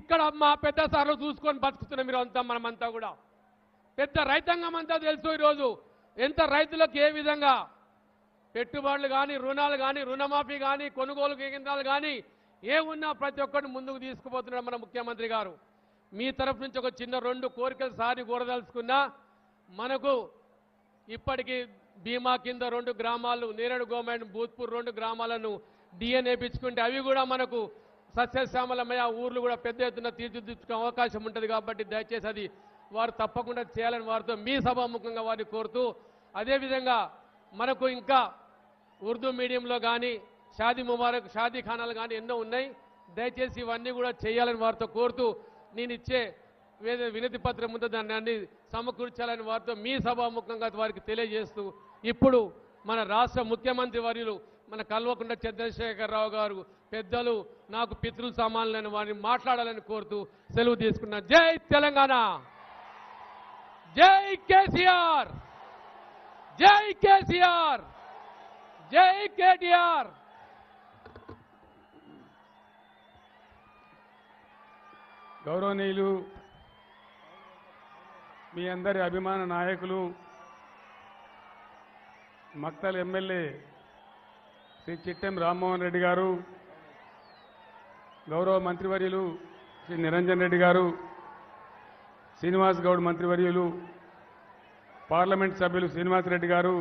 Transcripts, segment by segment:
ఇక్కడ మా పెద్ద సార్లు చూసుకొని బతుకుతున్నాం మీరు అంతా మనమంతా కూడా. పెద్ద రైతాంగం అంతా తెలుసు ఈరోజు. ఎంత రైతులకు ఏ విధంగా పెట్టుబడులు కానీ రుణాలు కానీ రుణమాఫీ కానీ కొనుగోలు కేంద్రాలు కానీ ఏ ఉన్నా ప్రతి ఒక్కరిని ముందుకు తీసుకుపోతున్నాడు మన ముఖ్యమంత్రి గారు. మీ తరఫు నుంచి ఒక చిన్న రెండు కోరికలు సారి కోరదలుచుకున్నా మనకు ఇప్పటికీ బీమా కింద రెండు గ్రామాలు నేరేడు గవర్నమెంట్ భూత్పూర్ రెండు గ్రామాలను డిఎన్ఏ పిచ్చుకుంటే అవి కూడా మనకు సస్యశ్యామలమయ ఊర్లు కూడా పెద్ద ఎత్తున తీర్చిదిద్దుకునే అవకాశం ఉంటుంది కాబట్టి దయచేసి అది వారు తప్పకుండా చేయాలని వారితో మీ సభాముఖంగా వారిని కోరుతూ అదేవిధంగా మనకు ఇంకా ఉర్దూ మీడియంలో కానీ షాదీ ముబారక్ షాదీ ఖానాలు కానీ ఎన్నో ఉన్నాయి. దయచేసి ఇవన్నీ కూడా చేయాలని వారితో కోరుతూ నేను ఇచ్చే వినతి పత్రం ముందు దాన్ని అన్ని సమకూర్చాలని వారితో మీ సభాముఖంగా వారికి తెలియజేస్తూ ఇప్పుడు మన రాష్ట్ర ముఖ్యమంత్రి వర్యులు మన కల్వకుండా చంద్రశేఖరరావు గారు పెద్దలు నాకు పితృ సమానులైన వారిని మాట్లాడాలని కోరుతూ సెలవు తీసుకున్నా జై తెలంగాణ. జై కేసీఆర్. జై కేసీఆర్. జై కేటీఆర్. గౌరవనీయులు మీ అందరి అభిమాన నాయకులు మక్తల్ ఎమ్మెల్యే శ్రీ చిట్టెం రామ్మోహన్ రెడ్డి గారు గౌరవ మంత్రివర్యులు శ్రీ నిరంజన్ రెడ్డి గారు శ్రీనివాస్ గౌడ్ మంత్రివర్యులు పార్లమెంట్ సభ్యులు శ్రీనివాస్ రెడ్డి గారు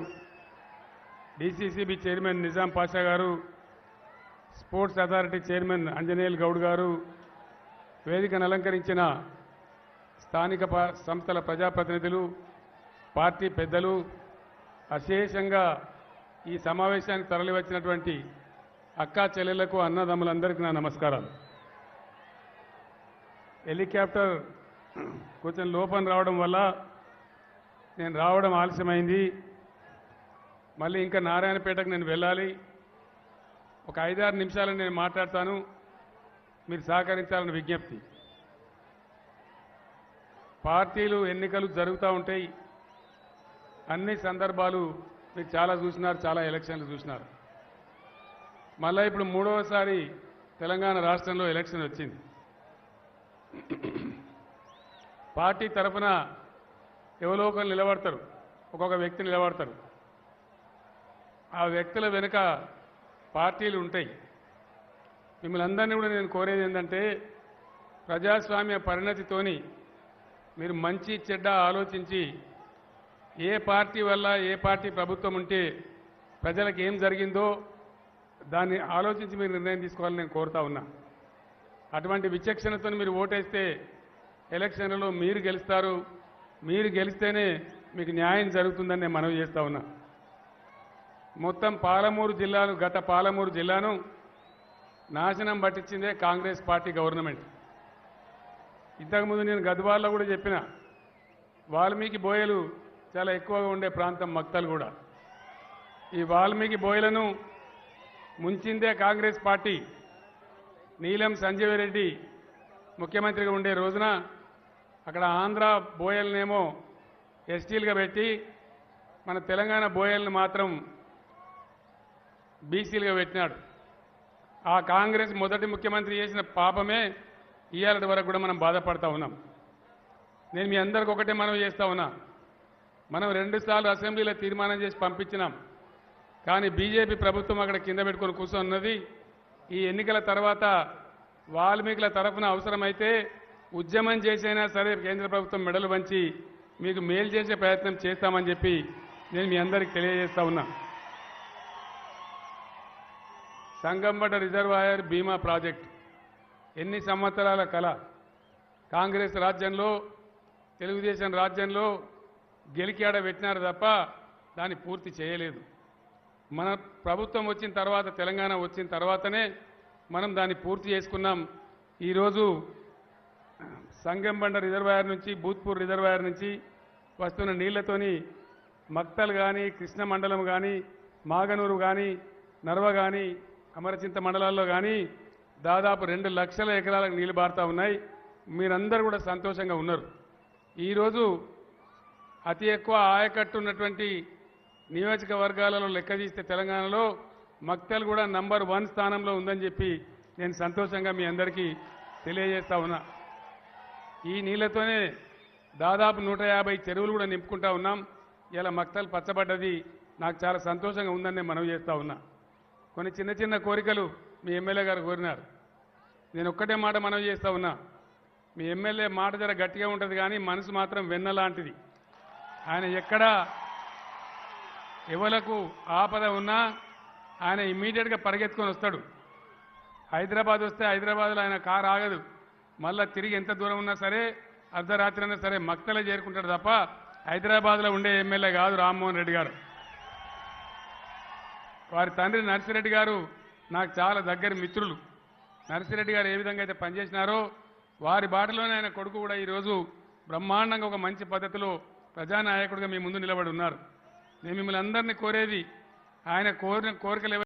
డిసిసిబి చైర్మన్ నిజాం పాషా గారు sports authority chairman Anjaneyul Goud గారు వేదికను అలంకరించిన స్థానిక ప- సంస్థల ప్రజాప్రతినిధులు పార్టీ పెద్దలు అశేషంగా ఈ సమావేశానికి తరలివచ్చినటువంటి అక్కా చెల్లెలకు అన్నదమ్ములందరికీ నా నమస్కారాలు. హెలికాప్టర్ కొంచెం లోపం రావడం వల్ల నేను రావడం ఆలస్యమైంది. మళ్ళీ ఇంకా నారాయణపేటకు నేను వెళ్ళాలి. ఒక ఐదారు నిమిషాలు నేను మాట్లాడతాను. మీరు సహకరించాలని విజ్ఞప్తి. పార్టీలు ఎన్నికలు జరుగుతూ ఉంటాయి. అన్ని సందర్భాలు మీరు చాలా చూసినారు చాలా ఎలక్షన్లు చూసినారు. మళ్ళీ ఇప్పుడు మూడవసారి తెలంగాణ రాష్ట్రంలో ఎలక్షన్ వచ్చింది. పార్టీ తరఫున ఎవరో ఒకరు నిలబడతారు ఒక్కొక్క వ్యక్తి నిలబడతారు. ఆ వ్యక్తుల వెనుక పార్టీలు ఉంటాయి. మిమ్మల్ని అందరినీ కూడా నేను కోరేది ఏంటంటే ప్రజాస్వామ్య పరిణతితోని మీరు మంచి చెడ్డ ఆలోచించి ఏ పార్టీ వల్ల ఏ పార్టీ ప్రభుత్వం ఉంటే ప్రజలకు ఏం జరిగిందో దాన్ని ఆలోచించి మీరు నిర్ణయం తీసుకోవాలని నేను కోరుతా ఉన్నా. అటువంటి విచక్షణతో మీరు ఓటేస్తే ఎలక్షన్లలో మీరు గెలుస్తారు. మీరు గెలిస్తేనే మీకు న్యాయం జరుగుతుందని నేను మనవి చేస్తా ఉన్నా. మొత్తం పాలమూరు జిల్లాను గత పాలమూరు జిల్లాను నాశనం పట్టించిందే కాంగ్రెస్ పార్టీ గవర్నమెంట్. ఇంతకుముందు నేను గద్వాల్లో కూడా చెప్పిన వాల్మీకి బోయలు చాలా ఎక్కువగా ఉండే ప్రాంతం మక్తల్ కూడా. ఈ వాల్మీకి బోయలను ముంచిందే కాంగ్రెస్ పార్టీ నీలం సంజీవ్ రెడ్డి ముఖ్యమంత్రిగా ఉండే రోజున అక్కడ ఆంధ్ర బోయల్నేమో ఎస్టీలుగా పెట్టి మన తెలంగాణ బోయల్ని మాత్రం బీసీలుగా పెట్టినాడు. ఆ కాంగ్రెస్ మొదటి ముఖ్యమంత్రి చేసిన పాపమే ఇవాళ వరకు కూడా మనం బాధపడతా ఉన్నాం. నేను మీ అందరికి ఒకటే మనం చేస్తా ఉన్నా. మనం రెండుసార్లు అసెంబ్లీలో తీర్మానం చేసి పంపించినాం. కానీ బీజేపీ ప్రభుత్వం అక్కడ కింద పెట్టుకుని కూర్చొన్నది ఈ ఎన్నికల తర్వాత వాల్మీకుల తరఫున అవసరమైతే ఉద్యమం చేసైనా సరే కేంద్ర ప్రభుత్వం మెడలు వంచి మీకు మేలు చేసే ప్రయత్నం చేస్తామని చెప్పి నేను మీ అందరికి తెలియజేస్తా ఉన్నా. సంగంబట రిజర్వాయర్ బీమా ప్రాజెక్ట్. ఎన్ని సంవత్సరాల కళ కాంగ్రెస్ రాజ్యంలో తెలుగుదేశం రాజ్యంలో గెలికాడ పెట్టినారు తప్ప దాన్ని పూర్తి చేయలేదు. మన ప్రభుత్వం వచ్చిన తర్వాత తెలంగాణ వచ్చిన తర్వాతనే మనం దాన్ని పూర్తి చేసుకున్నాం. ఈరోజు సంగంబండ రిజర్వాయర్ నుంచి భూత్పూర్ రిజర్వాయర్ నుంచి వస్తున్న నీళ్ళతోని మక్తల్ కానీ కృష్ణ మండలం కానీ మాగనూరు కానీ నర్వ కానీ అమరచింత మండలాల్లో కానీ దాదాపు రెండు లక్షల ఎకరాలకు నీళ్ళు బారుతా ఉన్నాయి. మీరందరూ కూడా సంతోషంగా ఉన్నారు. ఈరోజు అతి ఎక్కువ ఆయకట్టు ఉన్నటువంటి నియోజకవర్గాలలో లెక్క తీస్తే తెలంగాణలో మక్తల్ కూడా నంబర్ వన్ స్థానంలో ఉందని చెప్పి నేను సంతోషంగా మీ అందరికీ తెలియజేస్తా ఉన్నా. ఈ నీళ్ళతోనే దాదాపు నూట యాభై చెరువులు కూడా నింపుకుంటా ఉన్నాం. ఇలా మక్తలు పచ్చబడ్డది నాకు చాలా సంతోషంగా ఉందని నేను మనవి చేస్తా ఉన్నా. కొన్ని చిన్న చిన్న కోరికలు మీ ఎమ్మెల్యే గారు కోరినారు. నేను ఒక్కటే మాట మనవి చేస్తా ఉన్నా. మీ ఎమ్మెల్యే మాట జర గట్టిగా ఉంటుంది కానీ మనసు మాత్రం వెన్న లాంటిది. ఆయన ఎక్కడ? ఎవలకు ఆపద ఉన్నా ఆయన ఇమ్మీడియట్గా పరిగెత్తుకొని వస్తాడు. హైదరాబాద్ వస్తే హైదరాబాద్లో ఆయన కారు ఆగదు. మళ్ళా తిరిగి ఎంత దూరం ఉన్నా సరే అర్ధరాత్రి అయినా సరే మక్తలే చేరుకుంటాడు తప్ప హైదరాబాద్లో ఉండే ఎమ్మెల్యే కాదు రామ్మోహన్ రెడ్డి గారు. వారి తండ్రి నర్సిరెడ్డి గారు నాకు చాలా దగ్గర మిత్రులు. నర్సిరెడ్డి గారు ఏ విధంగా అయితే పనిచేసినారో వారి బాటలోనే ఆయన కొడుకు కూడా ఈరోజు బ్రహ్మాండంగా ఒక మంచి పద్ధతిలో ప్రజానాయకుడిగా మీ ముందు నిలబడి ఉన్నారు. నేను మిమ్మల్ని అందరినీ కోరేది ఆయన కోరిన కోరికలు